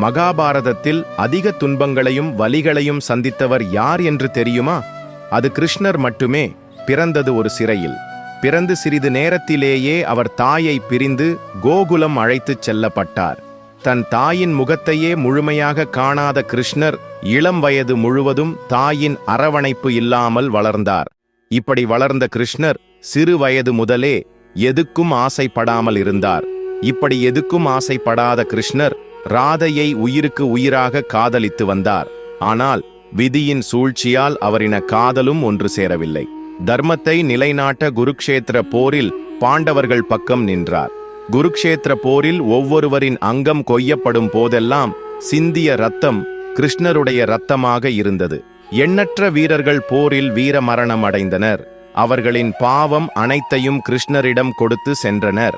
மகாபாரதத்தில் அதிக துன்பங்களையும் வலிகளையும் சந்தித்தவர் யார் என்று தெரியுமா? அது கிருஷ்ணர் மட்டுமே. பிறந்தது ஒரு சிறையில். பிறந்து சிறிது நேரத்திலேயே அவர் தாயை பிரிந்து கோகுலம் அழைத்துச் செல்லப்பட்டார். தன் தாயின் முகத்தையே முழுமையாக காணாத கிருஷ்ணர் இளம் வயது முழுவதும் தாயின் அரவணைப்பு இல்லாமல் வளர்ந்தார். இப்படி வளர்ந்த கிருஷ்ணர் சிறு வயது முதலே எதுக்கும் ஆசைப்படாமல் இருந்தார். இப்படி எதுக்கும் ஆசைப்படாத கிருஷ்ணர் ராதையை உயிருக்கு உயிராக காதலித்து வந்தார். ஆனால் விதியின் சூழ்ச்சியால் அவரின காதலும் ஒன்று சேரவில்லை. தர்மத்தை நிலைநாட்ட குருக்ஷேத்திர போரில் பாண்டவர்கள் பக்கம் நின்றார். குருக்ஷேத்திர போரில் ஒவ்வொருவரின் அங்கம் கொய்யப்படும் போதெல்லாம் சிந்திய ரத்தம் கிருஷ்ணருடைய ரத்தமாக இருந்தது. எண்ணற்ற வீரர்கள் போரில் வீரமரணம் அடைந்தனர். அவர்களின் பாவம் அனைத்தையும் கிருஷ்ணரிடம் கொடுத்து சென்றனர்.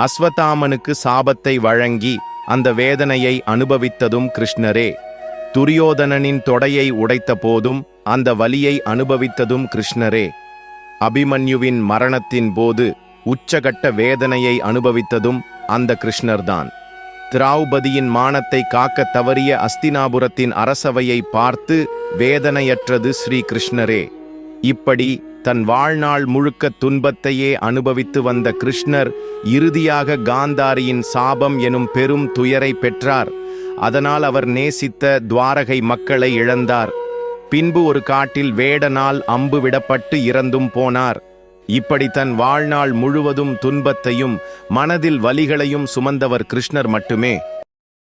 அஸ்வதாமனுக்கு சாபத்தை வழங்கி அந்த வேதனையை அனுபவித்ததும் கிருஷ்ணரே. துரியோதனனின் தொடையை உடைத்த போதும் அந்த வலியை அனுபவித்ததும் கிருஷ்ணரே. அபிமன்யுவின் மரணத்தின் போது உச்சகட்ட வேதனையை அனுபவித்ததும் அந்த கிருஷ்ணர்தான். திராவுபதியின் மானத்தை காக்க தவறிய அஸ்தினாபுரத்தின் அரசவையை பார்த்து வேதனையற்றது ஸ்ரீ கிருஷ்ணரே. இப்படி தன் வாழ்நாள் முழுக்க துன்பத்தையே அனுபவித்து வந்த கிருஷ்ணர் இறுதியாக காந்தாரியின் சாபம் எனும் பெரும் துயரை பெற்றார். அதனால் அவர் நேசித்த துவாரகை மக்களை இழந்தார். பின்பு ஒரு காட்டில் வேடனால் அம்பு விடப்பட்டு இறந்தும் போனார். இப்படி தன் வாழ்நாள் முழுவதும் துன்பத்தையும் மனதில் வலிகளையும் சுமந்தவர் கிருஷ்ணர் மட்டுமே.